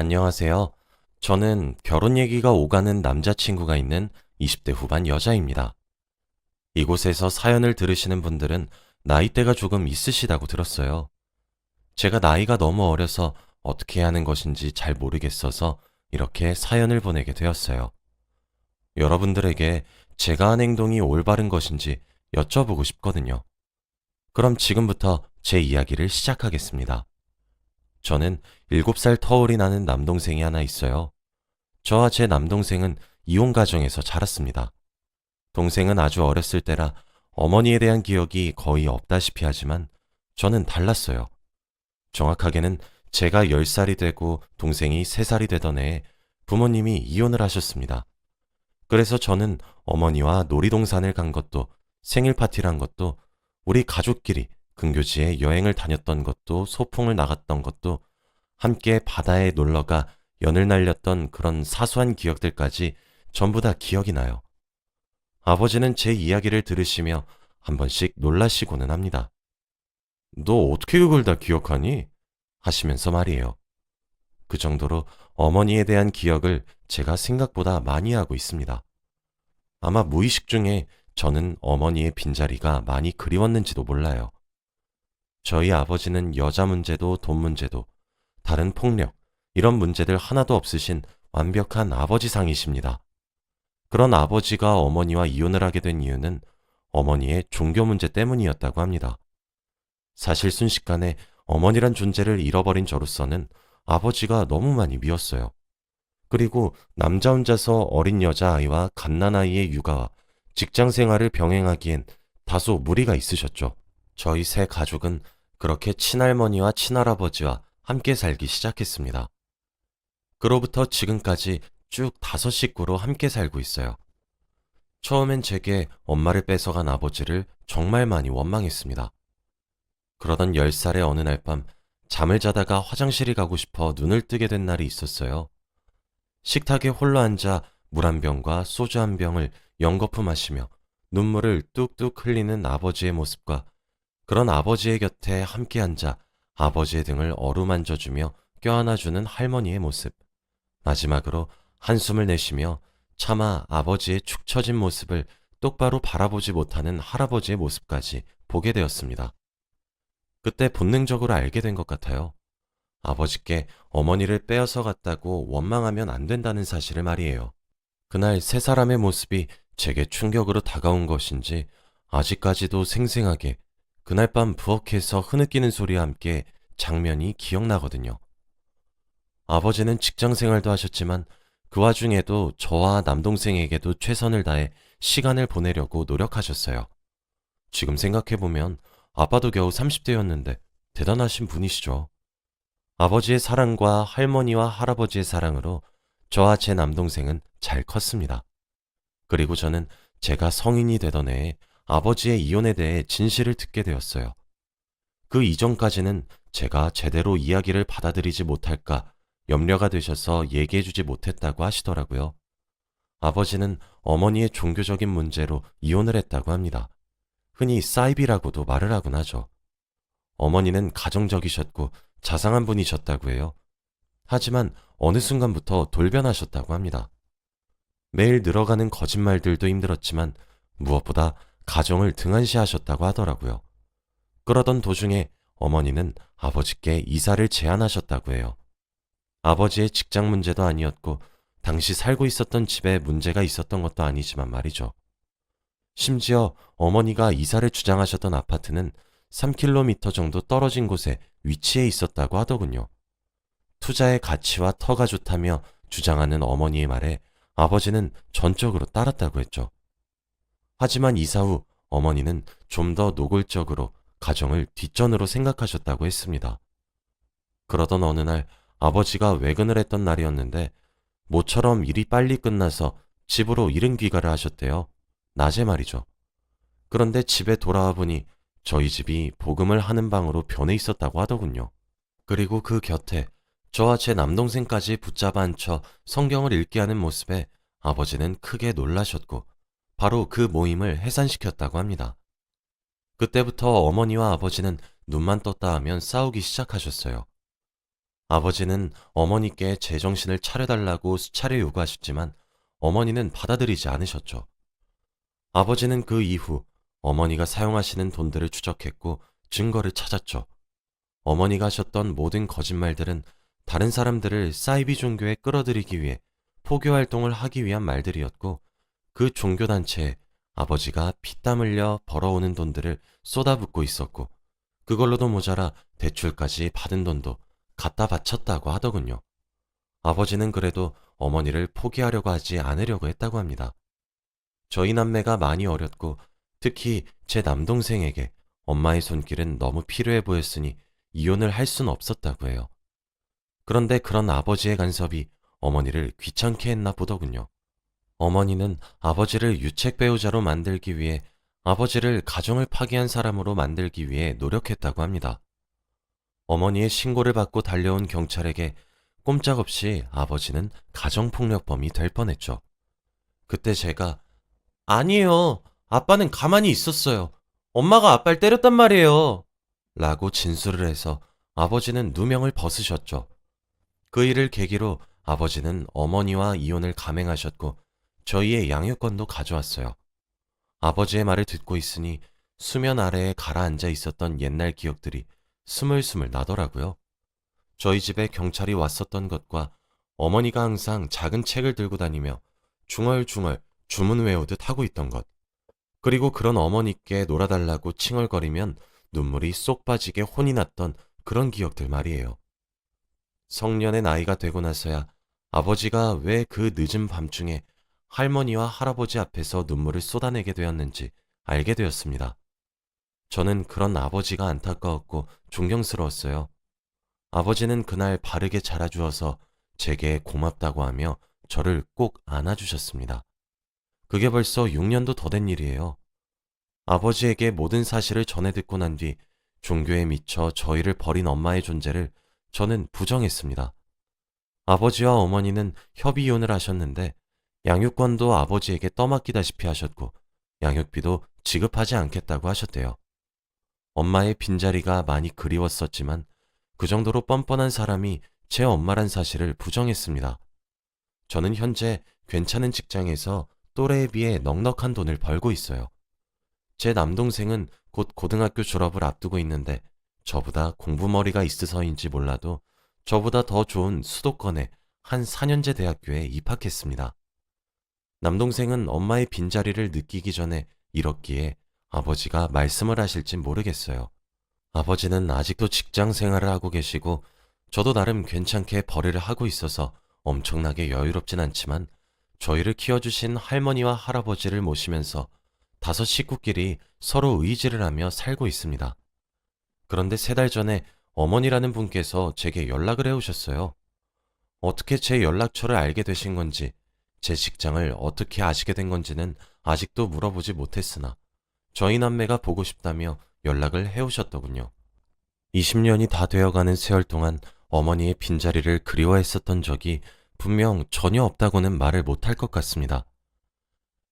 안녕하세요. 저는 결혼 얘기가 오가는 남자친구가 있는 20대 후반 여자입니다. 이곳에서 사연을 들으시는 분들은 나이대가 조금 있으시다고 들었어요. 제가 나이가 너무 어려서 어떻게 하는 것인지 잘 모르겠어서 이렇게 사연을 보내게 되었어요. 여러분들에게 제가 한 행동이 올바른 것인지 여쭤보고 싶거든요. 그럼 지금부터 제 이야기를 시작하겠습니다. 저는 7살 터울이 나는 남동생이 하나 있어요. 저와 제 남동생은 이혼 가정에서 자랐습니다. 동생은 아주 어렸을 때라 어머니에 대한 기억이 거의 없다시피 하지만 저는 달랐어요. 정확하게는 제가 10살이 되고 동생이 3살이 되던 해에 부모님이 이혼을 하셨습니다. 그래서 저는 어머니와 놀이동산을 간 것도 생일 파티를 한 것도 우리 가족끼리 근교지에 여행을 다녔던 것도 소풍을 나갔던 것도 함께 바다에 놀러가 연을 날렸던 그런 사소한 기억들까지 전부 다 기억이 나요. 아버지는 제 이야기를 들으시며 한 번씩 놀라시고는 합니다. 너 어떻게 그걸 다 기억하니? 하시면서 말이에요. 그 정도로 어머니에 대한 기억을 제가 생각보다 많이 하고 있습니다. 아마 무의식 중에 저는 어머니의 빈자리가 많이 그리웠는지도 몰라요. 저희 아버지는 여자 문제도 돈 문제도 다른 폭력, 이런 문제들 하나도 없으신 완벽한 아버지상이십니다. 그런 아버지가 어머니와 이혼을 하게 된 이유는 어머니의 종교 문제 때문이었다고 합니다. 사실 순식간에 어머니란 존재를 잃어버린 저로서는 아버지가 너무 많이 미웠어요. 그리고 남자 혼자서 어린 여자아이와 갓난아이의 육아와 직장 생활을 병행하기엔 다소 무리가 있으셨죠. 저희 세 가족은 그렇게 친할머니와 친할아버지와 함께 살기 시작했습니다. 그로부터 지금까지 쭉 다섯 식구로 함께 살고 있어요. 처음엔 제게 엄마를 뺏어간 아버지를 정말 많이 원망했습니다. 그러던 10살의 어느 날 밤 잠을 자다가 화장실이 가고 싶어 눈을 뜨게 된 날이 있었어요. 식탁에 홀로 앉아 물 한 병과 소주 한 병을 연거푸 마시며 눈물을 뚝뚝 흘리는 아버지의 모습과 그런 아버지의 곁에 함께 앉아 아버지의 등을 어루만져주며 껴안아주는 할머니의 모습. 마지막으로 한숨을 내쉬며 차마 아버지의 축 처진 모습을 똑바로 바라보지 못하는 할아버지의 모습까지 보게 되었습니다. 그때 본능적으로 알게 된 것 같아요. 아버지께 어머니를 빼앗아 갔다고 원망하면 안 된다는 사실을 말이에요. 그날 세 사람의 모습이 제게 충격으로 다가온 것인지 아직까지도 생생하게 그날 밤 부엌에서 흐느끼는 소리와 함께 장면이 기억나거든요. 아버지는 직장 생활도 하셨지만 그 와중에도 저와 남동생에게도 최선을 다해 시간을 보내려고 노력하셨어요. 지금 생각해보면 아빠도 겨우 30대였는데 대단하신 분이시죠. 아버지의 사랑과 할머니와 할아버지의 사랑으로 저와 제 남동생은 잘 컸습니다. 그리고 저는 제가 성인이 되던 해에 아버지의 이혼에 대해 진실을 듣게 되었어요. 그 이전까지는 제가 제대로 이야기를 받아들이지 못할까 염려가 되셔서 얘기해주지 못했다고 하시더라고요. 아버지는 어머니의 종교적인 문제로 이혼을 했다고 합니다. 흔히 사이비라고도 말을 하곤 하죠. 어머니는 가정적이셨고 자상한 분이셨다고 해요. 하지만 어느 순간부터 돌변하셨다고 합니다. 매일 늘어가는 거짓말들도 힘들었지만 무엇보다 가정을 등한시하셨다고 하더라고요. 그러던 도중에 어머니는 아버지께 이사를 제안하셨다고 해요. 아버지의 직장 문제도 아니었고 당시 살고 있었던 집에 문제가 있었던 것도 아니지만 말이죠. 심지어 어머니가 이사를 주장하셨던 아파트는 3km 정도 떨어진 곳에 위치해 있었다고 하더군요. 투자의 가치와 터가 좋다며 주장하는 어머니의 말에 아버지는 전적으로 따랐다고 했죠. 하지만 이사 후 어머니는 좀 더 노골적으로 가정을 뒷전으로 생각하셨다고 했습니다. 그러던 어느 날 아버지가 외근을 했던 날이었는데 모처럼 일이 빨리 끝나서 집으로 이른 귀가를 하셨대요. 낮에 말이죠. 그런데 집에 돌아와 보니 저희 집이 복음을 하는 방으로 변해 있었다고 하더군요. 그리고 그 곁에 저와 제 남동생까지 붙잡아 앉혀 성경을 읽게 하는 모습에 아버지는 크게 놀라셨고 바로 그 모임을 해산시켰다고 합니다. 그때부터 어머니와 아버지는 눈만 떴다 하면 싸우기 시작하셨어요. 아버지는 어머니께 제정신을 차려달라고 수차례 요구하셨지만 어머니는 받아들이지 않으셨죠. 아버지는 그 이후 어머니가 사용하시는 돈들을 추적했고 증거를 찾았죠. 어머니가 하셨던 모든 거짓말들은 다른 사람들을 사이비 종교에 끌어들이기 위해 포교 활동을 하기 위한 말들이었고 그 종교단체에 아버지가 피땀 흘려 벌어오는 돈들을 쏟아붓고 있었고 그걸로도 모자라 대출까지 받은 돈도 갖다 바쳤다고 하더군요. 아버지는 그래도 어머니를 포기하려고 하지 않으려고 했다고 합니다. 저희 남매가 많이 어렸고 특히 제 남동생에게 엄마의 손길은 너무 필요해 보였으니 이혼을 할 순 없었다고 해요. 그런데 그런 아버지의 간섭이 어머니를 귀찮게 했나 보더군요. 어머니는 아버지를 유책 배우자로 만들기 위해 아버지를 가정을 파기한 사람으로 만들기 위해 노력했다고 합니다. 어머니의 신고를 받고 달려온 경찰에게 꼼짝없이 아버지는 가정폭력범이 될 뻔했죠. 그때 제가 아니에요. 아빠는 가만히 있었어요. 엄마가 아빠를 때렸단 말이에요. 라고 진술을 해서 아버지는 누명을 벗으셨죠. 그 일을 계기로 아버지는 어머니와 이혼을 감행하셨고 저희의 양육권도 가져왔어요. 아버지의 말을 듣고 있으니 수면 아래에 가라앉아 있었던 옛날 기억들이 스물스물 나더라고요. 저희 집에 경찰이 왔었던 것과 어머니가 항상 작은 책을 들고 다니며 중얼중얼 주문 외우듯 하고 있던 것. 그리고 그런 어머니께 놀아달라고 칭얼거리면 눈물이 쏙 빠지게 혼이 났던 그런 기억들 말이에요. 성년의 나이가 되고 나서야 아버지가 왜 그 늦은 밤중에 할머니와 할아버지 앞에서 눈물을 쏟아내게 되었는지 알게 되었습니다. 저는 그런 아버지가 안타까웠고 존경스러웠어요. 아버지는 그날 바르게 자라주어서 제게 고맙다고 하며 저를 꼭 안아주셨습니다. 그게 벌써 6년도 더 된 일이에요. 아버지에게 모든 사실을 전해 듣고 난 뒤 종교에 미쳐 저희를 버린 엄마의 존재를 저는 부정했습니다. 아버지와 어머니는 협의 이혼을 하셨는데 양육권도 아버지에게 떠맡기다시피 하셨고 양육비도 지급하지 않겠다고 하셨대요. 엄마의 빈자리가 많이 그리웠었지만 그 정도로 뻔뻔한 사람이 제 엄마란 사실을 부정했습니다. 저는 현재 괜찮은 직장에서 또래에 비해 넉넉한 돈을 벌고 있어요. 제 남동생은 곧 고등학교 졸업을 앞두고 있는데 저보다 공부머리가 있어서인지 몰라도 저보다 더 좋은 수도권의 한 4년제 대학교에 입학했습니다. 남동생은 엄마의 빈자리를 느끼기 전에 잃었기에 아버지가 말씀을 하실진 모르겠어요. 아버지는 아직도 직장 생활을 하고 계시고 저도 나름 괜찮게 벌이를 하고 있어서 엄청나게 여유롭진 않지만 저희를 키워주신 할머니와 할아버지를 모시면서 다섯 식구끼리 서로 의지를 하며 살고 있습니다. 그런데 세 달 전에 어머니라는 분께서 제게 연락을 해오셨어요. 어떻게 제 연락처를 알게 되신 건지, 제 직장을 어떻게 아시게 된 건지는 아직도 물어보지 못했으나 저희 남매가 보고 싶다며 연락을 해오셨더군요. 20년이 다 되어가는 세월 동안 어머니의 빈자리를 그리워했었던 적이 분명 전혀 없다고는 말을 못할 것 같습니다.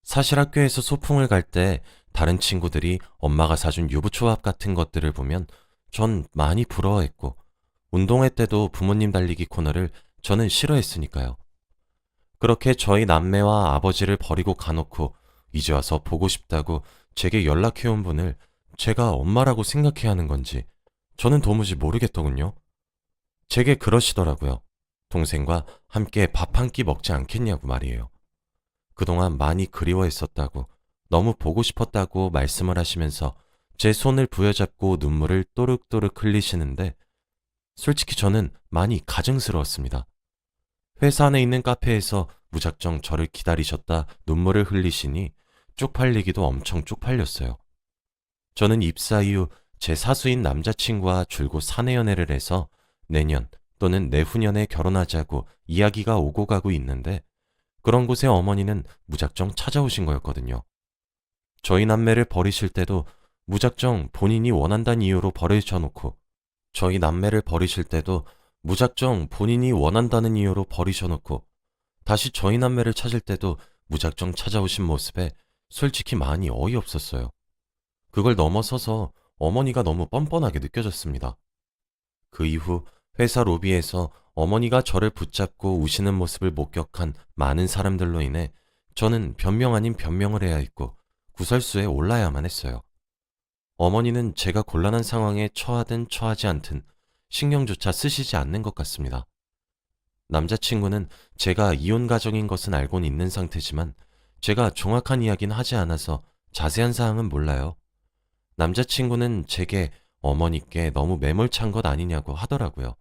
사실 학교에서 소풍을 갈 때 다른 친구들이 엄마가 사준 유부초밥 같은 것들을 보면 전 많이 부러워했고 운동회 때도 부모님 달리기 코너를 저는 싫어했으니까요. 그렇게 저희 남매와 아버지를 버리고 가놓고 이제 와서 보고 싶다고 제게 연락해온 분을 제가 엄마라고 생각해야 하는 건지 저는 도무지 모르겠더군요. 제게 그러시더라고요. 동생과 함께 밥 한 끼 먹지 않겠냐고 말이에요. 그동안 많이 그리워했었다고 너무 보고 싶었다고 말씀을 하시면서 제 손을 부여잡고 눈물을 또륵또륵 흘리시는데 솔직히 저는 많이 가증스러웠습니다. 회사 안에 있는 카페에서 무작정 저를 기다리셨다 눈물을 흘리시니 쪽팔리기도 엄청 쪽팔렸어요. 저는 입사 이후 제 사수인 남자친구와 줄곧 사내 연애를 해서 내년 또는 내후년에 결혼하자고 이야기가 오고 가고 있는데 그런 곳에 어머니는 무작정 찾아오신 거였거든요. 저희 남매를 버리실 때도 무작정 본인이 원한다는 이유로 버리셔놓고 저희 남매를 버리실 때도 무작정 본인이 원한다는 이유로 버리셔놓고 다시 저희 남매를 찾을 때도 무작정 찾아오신 모습에 솔직히 많이 어이없었어요. 그걸 넘어서서 어머니가 너무 뻔뻔하게 느껴졌습니다. 그 이후 회사 로비에서 어머니가 저를 붙잡고 우시는 모습을 목격한 많은 사람들로 인해 저는 변명 아닌 변명을 해야 했고 구설수에 올라야만 했어요. 어머니는 제가 곤란한 상황에 처하든 처하지 않든 신경조차 쓰시지 않는 것 같습니다. 남자친구는 제가 이혼 가정인 것은 알고는 있는 상태지만 제가 정확한 이야기는 하지 않아서 자세한 사항은 몰라요. 남자친구는 제게 어머니께 너무 매몰찬 것 아니냐고 하더라고요.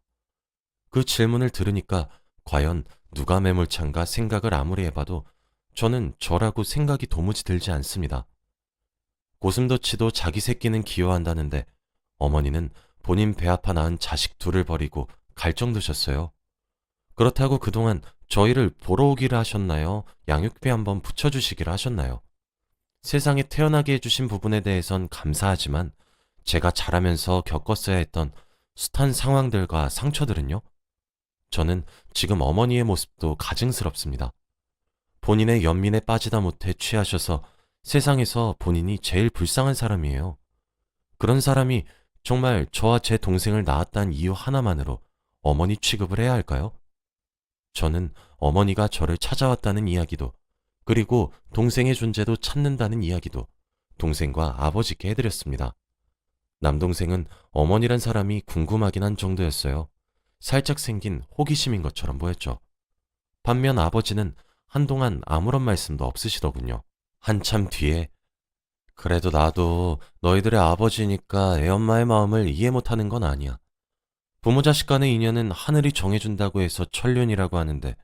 그 질문을 들으니까 과연 누가 매몰찬가 생각을 아무리 해봐도 저는 저라고 생각이 도무지 들지 않습니다. 고슴도치도 자기 새끼는 기여한다는데 어머니는 본인 배 아파 낳은 자식 둘을 버리고 갈 정도셨어요. 그렇다고 그동안 저희를 보러 오기를 하셨나요? 양육비 한번 붙여주시기를 하셨나요? 세상에 태어나게 해주신 부분에 대해선 감사하지만 제가 자라면서 겪었어야 했던 숱한 상황들과 상처들은요? 저는 지금 어머니의 모습도 가증스럽습니다. 본인의 연민에 빠지다 못해 취하셔서 세상에서 본인이 제일 불쌍한 사람이에요. 그런 사람이 정말 저와 제 동생을 낳았다는 이유 하나만으로 어머니 취급을 해야 할까요? 저는 어머니가 저를 찾아왔다는 이야기도 그리고 동생의 존재도 찾는다는 이야기도 동생과 아버지께 해드렸습니다. 남동생은 어머니란 사람이 궁금하긴 한 정도였어요. 살짝 생긴 호기심인 것처럼 보였죠. 반면 아버지는 한동안 아무런 말씀도 없으시더군요. 한참 뒤에 그래도 나도 너희들의 아버지니까 애엄마의 마음을 이해 못하는 건 아니야. 부모 자식 간의 인연은 하늘이 정해준다고 해서 천륜이라고 하는데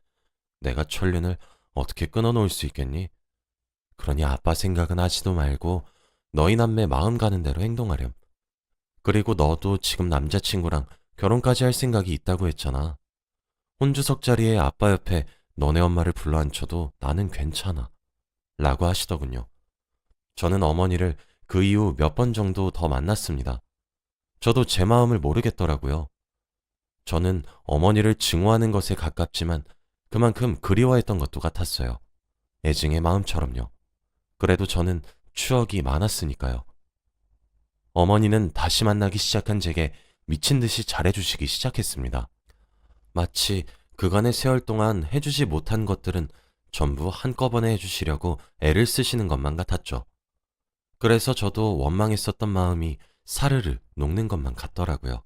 내가 천륜을 어떻게 끊어놓을 수 있겠니? 그러니 아빠 생각은 하지도 말고 너희 남매 마음 가는 대로 행동하렴. 그리고 너도 지금 남자친구랑 결혼까지 할 생각이 있다고 했잖아. 혼주석 자리에 아빠 옆에 너네 엄마를 불러 앉혀도 나는 괜찮아. 라고 하시더군요. 저는 어머니를 그 이후 몇 번 정도 더 만났습니다. 저도 제 마음을 모르겠더라고요. 저는 어머니를 증오하는 것에 가깝지만 그만큼 그리워했던 것도 같았어요. 애증의 마음처럼요. 그래도 저는 추억이 많았으니까요. 어머니는 다시 만나기 시작한 제게 미친 듯이 잘해주시기 시작했습니다. 마치 그간의 세월 동안 해주지 못한 것들은 전부 한꺼번에 해주시려고 애를 쓰시는 것만 같았죠. 그래서 저도 원망했었던 마음이 사르르 녹는 것만 같더라고요.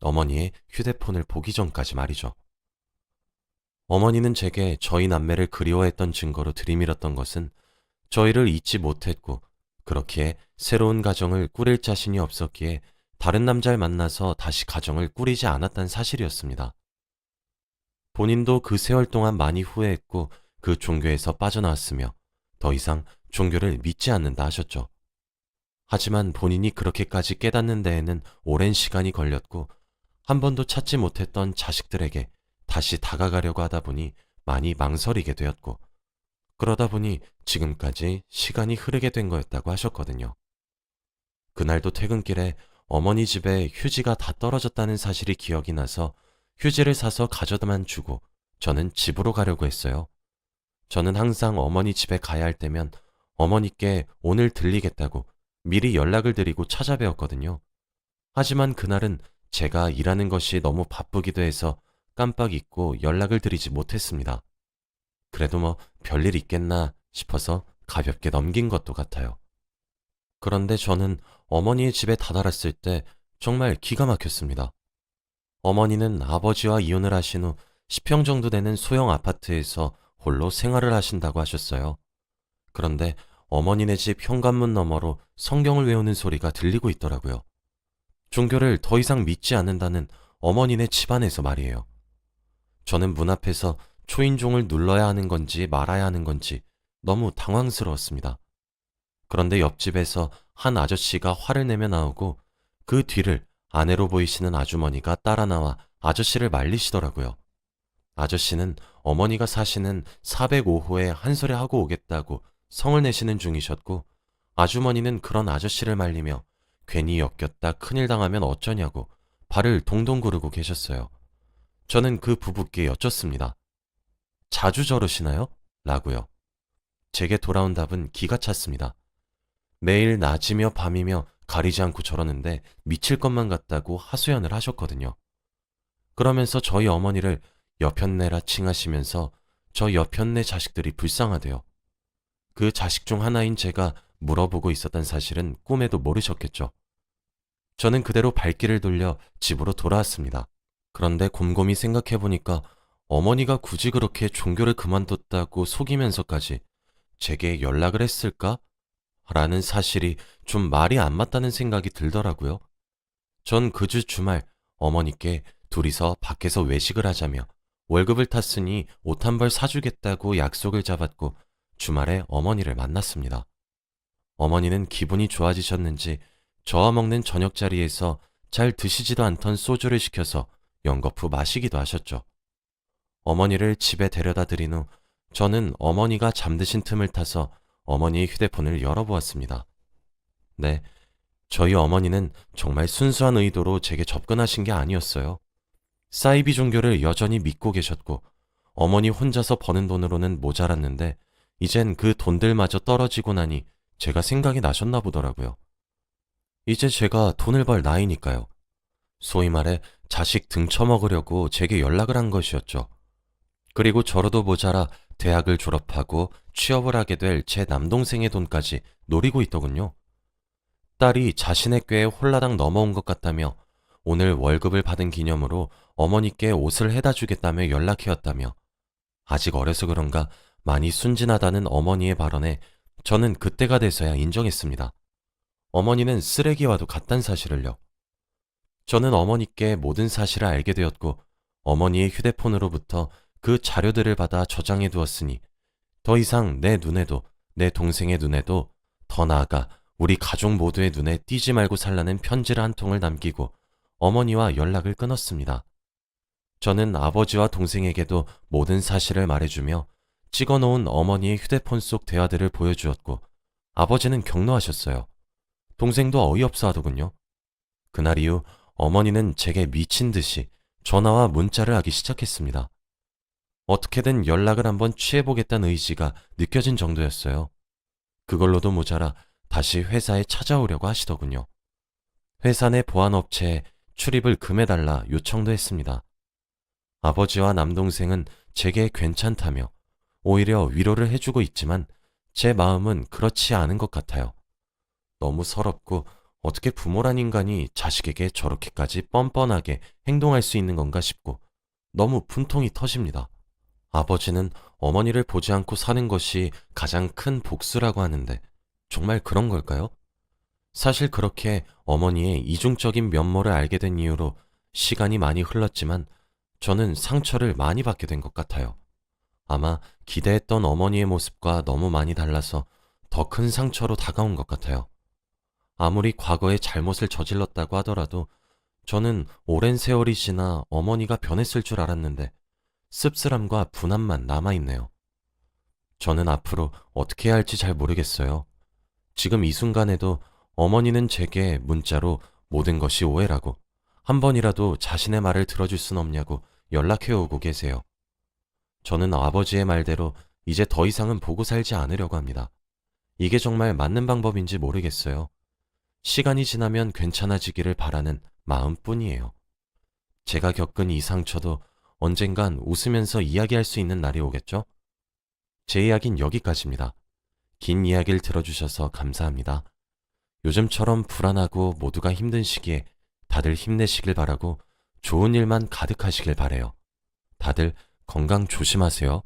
어머니의 휴대폰을 보기 전까지 말이죠. 어머니는 제게 저희 남매를 그리워했던 증거로 들이밀었던 것은 저희를 잊지 못했고 그렇기에 새로운 가정을 꾸릴 자신이 없었기에 다른 남자를 만나서 다시 가정을 꾸리지 않았다는 사실이었습니다. 본인도 그 세월 동안 많이 후회했고 그 종교에서 빠져나왔으며 더 이상 종교를 믿지 않는다 하셨죠. 하지만 본인이 그렇게까지 깨닫는 데에는 오랜 시간이 걸렸고 한 번도 찾지 못했던 자식들에게 다시 다가가려고 하다 보니 많이 망설이게 되었고 그러다 보니 지금까지 시간이 흐르게 된 거였다고 하셨거든요. 그날도 퇴근길에 어머니 집에 휴지가 다 떨어졌다는 사실이 기억이 나서 휴지를 사서 가져다만 주고 저는 집으로 가려고 했어요. 저는 항상 어머니 집에 가야 할 때면 어머니께 오늘 들리겠다고 미리 연락을 드리고 찾아뵈었거든요. 하지만 그날은 제가 일하는 것이 너무 바쁘기도 해서 깜빡 잊고 연락을 드리지 못했습니다. 그래도 뭐 별일 있겠나 싶어서 가볍게 넘긴 것도 같아요. 그런데 저는 어머니의 집에 다다랐을 때 정말 기가 막혔습니다. 어머니는 아버지와 이혼을 하신 후 10평 정도 되는 소형 아파트에서 홀로 생활을 하신다고 하셨어요. 그런데 어머니네 집 현관문 너머로 성경을 외우는 소리가 들리고 있더라고요. 종교를 더 이상 믿지 않는다는 어머니네 집안에서 말이에요. 저는 문 앞에서 초인종을 눌러야 하는 건지 말아야 하는 건지 너무 당황스러웠습니다. 그런데 옆집에서 한 아저씨가 화를 내며 나오고 그 뒤를 아내로 보이시는 아주머니가 따라 나와 아저씨를 말리시더라고요. 아저씨는 어머니가 사시는 405호에 한 소리 하고 오겠다고 성을 내시는 중이셨고 아주머니는 그런 아저씨를 말리며 괜히 엮였다 큰일 당하면 어쩌냐고 발을 동동 구르고 계셨어요. 저는 그 부부께 여쭙습니다. 자주 저러시나요? 라고요. 제게 돌아온 답은 기가 찼습니다. 매일 낮이며 밤이며 가리지 않고 저러는데 미칠 것만 같다고 하소연을 하셨거든요. 그러면서 저희 어머니를 여편네라 칭하시면서 저 여편네 자식들이 불쌍하대요. 그 자식 중 하나인 제가 물어보고 있었던 사실은 꿈에도 모르셨겠죠. 저는 그대로 발길을 돌려 집으로 돌아왔습니다. 그런데 곰곰이 생각해보니까 어머니가 굳이 그렇게 종교를 그만뒀다고 속이면서까지 제게 연락을 했을까? 라는 사실이 좀 말이 안 맞다는 생각이 들더라고요. 전 그 주 주말 어머니께 둘이서 밖에서 외식을 하자며 월급을 탔으니 옷 한 벌 사주겠다고 약속을 잡았고 주말에 어머니를 만났습니다. 어머니는 기분이 좋아지셨는지 저와 먹는 저녁 자리에서 잘 드시지도 않던 소주를 시켜서 연거푸 마시기도 하셨죠. 어머니를 집에 데려다 드린 후 저는 어머니가 잠드신 틈을 타서 어머니의 휴대폰을 열어보았습니다. 네, 저희 어머니는 정말 순수한 의도로 제게 접근하신 게 아니었어요. 사이비 종교를 여전히 믿고 계셨고 어머니 혼자서 버는 돈으로는 모자랐는데 이젠 그 돈들마저 떨어지고 나니 제가 생각이 나셨나 보더라고요. 이제 제가 돈을 벌 나이니까요. 소위 말해 자식 등쳐먹으려고 제게 연락을 한 것이었죠. 그리고 저로도 모자라 대학을 졸업하고 취업을 하게 될 제 남동생의 돈까지 노리고 있더군요. 딸이 자신의 꾀에 홀라당 넘어온 것 같다며 오늘 월급을 받은 기념으로 어머니께 옷을 해다 주겠다며 연락해왔다며 아직 어려서 그런가 많이 순진하다는 어머니의 발언에 저는 그때가 돼서야 인정했습니다. 어머니는 쓰레기와도 같단 사실을요. 저는 어머니께 모든 사실을 알게 되었고 어머니의 휴대폰으로부터 그 자료들을 받아 저장해 두었으니 더 이상 내 눈에도 내 동생의 눈에도 더 나아가 우리 가족 모두의 눈에 띄지 말고 살라는 편지를 한 통을 남기고 어머니와 연락을 끊었습니다. 저는 아버지와 동생에게도 모든 사실을 말해주며 찍어 놓은 어머니의 휴대폰 속 대화들을 보여주었고 아버지는 격노하셨어요. 동생도 어이없어 하더군요. 그날 이후 어머니는 제게 미친 듯이 전화와 문자를 하기 시작했습니다. 어떻게든 연락을 한번 취해보겠다는 의지가 느껴진 정도였어요. 그걸로도 모자라 다시 회사에 찾아오려고 하시더군요. 회사 내 보안업체에 출입을 금해달라 요청도 했습니다. 아버지와 남동생은 제게 괜찮다며 오히려 위로를 해주고 있지만 제 마음은 그렇지 않은 것 같아요. 너무 서럽고 어떻게 부모란 인간이 자식에게 저렇게까지 뻔뻔하게 행동할 수 있는 건가 싶고 너무 분통이 터집니다. 아버지는 어머니를 보지 않고 사는 것이 가장 큰 복수라고 하는데 정말 그런 걸까요? 사실 그렇게 어머니의 이중적인 면모를 알게 된 이후로 시간이 많이 흘렀지만 저는 상처를 많이 받게 된 것 같아요. 아마 기대했던 어머니의 모습과 너무 많이 달라서 더 큰 상처로 다가온 것 같아요. 아무리 과거에 잘못을 저질렀다고 하더라도 저는 오랜 세월이 지나 어머니가 변했을 줄 알았는데 씁쓸함과 분함만 남아있네요. 저는 앞으로 어떻게 해야 할지 잘 모르겠어요. 지금 이 순간에도 어머니는 제게 문자로 모든 것이 오해라고 한 번이라도 자신의 말을 들어줄 순 없냐고 연락해 오고 계세요. 저는 아버지의 말대로 이제 더 이상은 보고 살지 않으려고 합니다. 이게 정말 맞는 방법인지 모르겠어요. 시간이 지나면 괜찮아지기를 바라는 마음뿐이에요. 제가 겪은 이 상처도 언젠간 웃으면서 이야기할 수 있는 날이 오겠죠? 제 이야기는 여기까지입니다. 긴 이야기를 들어주셔서 감사합니다. 요즘처럼 불안하고 모두가 힘든 시기에 다들 힘내시길 바라고 좋은 일만 가득하시길 바래요. 다들 건강 조심하세요.